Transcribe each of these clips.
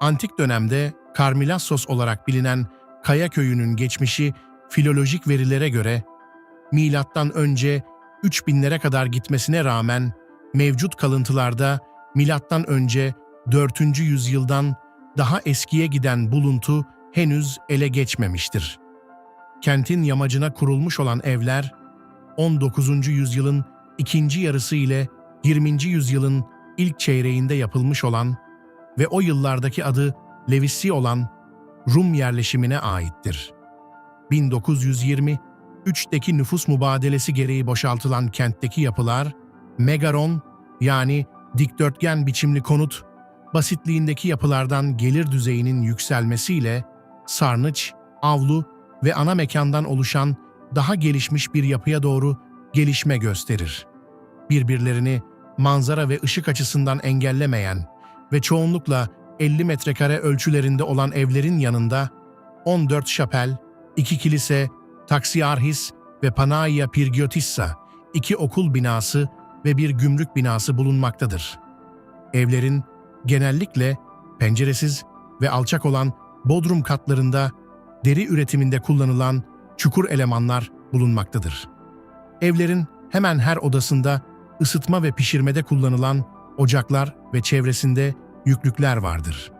Antik dönemde Karmilassos olarak bilinen Kaya köyünün geçmişi filolojik verilere göre milattan önce 3000'lere kadar gitmesine rağmen mevcut kalıntılarda milattan önce 4. yüzyıldan daha eskiye giden buluntu henüz ele geçmemiştir. Kentin yamacına kurulmuş olan evler 19. yüzyılın ikinci yarısı ile 20. yüzyılın ilk çeyreğinde yapılmış olan ve o yıllardaki adı Levisi olan Rum yerleşimine aittir. 1923'teki nüfus mübadelesi gereği boşaltılan kentteki yapılar, megaron yani dikdörtgen biçimli konut, basitliğindeki yapılardan gelir düzeyinin yükselmesiyle sarnıç, avlu ve ana mekandan oluşan daha gelişmiş bir yapıya doğru gelişme gösterir. Birbirlerini manzara ve ışık açısından engellemeyen ve çoğunlukla 50 metrekare ölçülerinde olan evlerin yanında 14 şapel, 2 kilise, Taksiarhis ve Panaia Pirgiotissa, iki okul binası ve bir gümrük binası bulunmaktadır. Evlerin genellikle penceresiz ve alçak olan bodrum katlarında deri üretiminde kullanılan çukur elemanlar bulunmaktadır. Evlerin hemen her odasında ısıtma ve pişirmede kullanılan ocaklar ve çevresinde yüklükler vardır.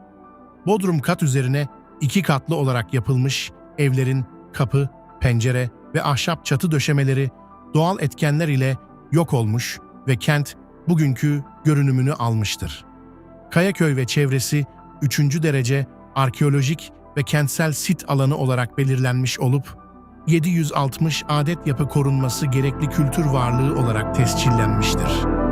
Bodrum kat üzerine iki katlı olarak yapılmış evlerin kapı, pencere ve ahşap çatı döşemeleri doğal etkenler ile yok olmuş ve kent bugünkü görünümünü almıştır. Kayaköy ve çevresi 3. derece arkeolojik ve kentsel sit alanı olarak belirlenmiş olup 760 adet yapı korunması gerekli kültür varlığı olarak tescillenmiştir.